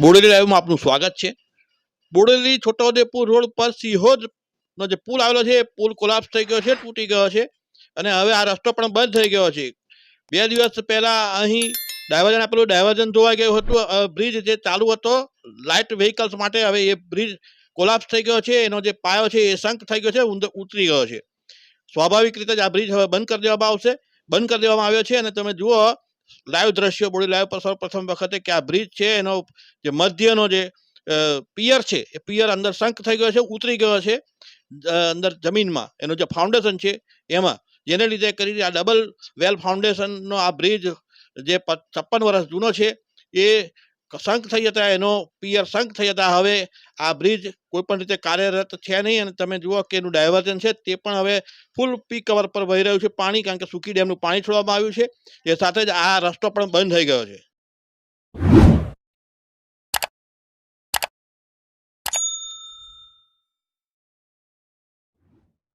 બોડેલી લાઈવમાં આપનું સ્વાગત છે. બોડેલી છોટાઉદેપુર રોડ પર સિહોરનો જે પુલ આવેલો છે, એ પુલ કોલાપ્સ થઈ ગયો છે, તૂટી ગયો છે અને હવે આ રસ્તો પણ બંધ થઈ ગયો છે. બે દિવસ પહેલાં અહીં ડાયવર્ઝન આપેલું ડાયવર્ઝન ધોવાઈ ગયું હતું બ્રિજ જે ચાલુ હતો લાઇટ વ્હીકલ્સ માટે હવે એ બ્રિજ કોલાપ્સ થઈ ગયો છે, એનો જે પાયો છે એ સંક થઈ ગયો છે ઉતરી ગયો છે. સ્વાભાવિક રીતે જ આ બ્રિજ હવે બંધ કરી દેવામાં આવશે. બંધ કરી દેવામાં આવ્યો છે અને તમે જુઓ લાઈવ દ્રશ્યો બોડી લાઈવ પર સૌપ્રથમ વખતે કે આ બ્રિજ છે, એનો જે મધ્યનો જે પિયર છે, એ પિયર અંદર સંક થઈ ગયો છે, ઉતરી ગયો છે અંદર જમીનમાં. એનું જે ફાઉન્ડેશન છે, એમાં. જેને લીધે કરીને આ ડબલ વેલ ફાઉન્ડેશનનો આ બ્રિજ જે છપ્પન વર્ષ જૂનો છે, એ સંક થઈ જતા, એનો પિયર શંખ થઈ જતા. હવે આ બ્રિજ કોઈ પણ રીતે કાર્યરત છે નહીં અને તમે જુઓ કે એનું ડાયવર્ઝન છે તે પણ હવે ફૂલ પીક કવર પર વહી રહ્યું છે પાણી, કારણ કે સુકી ડેમનું પાણી છોડવામાં આવ્યું છે. એ સાથે જ આ રસ્તો પણ બંધ થઈ ગયો છે.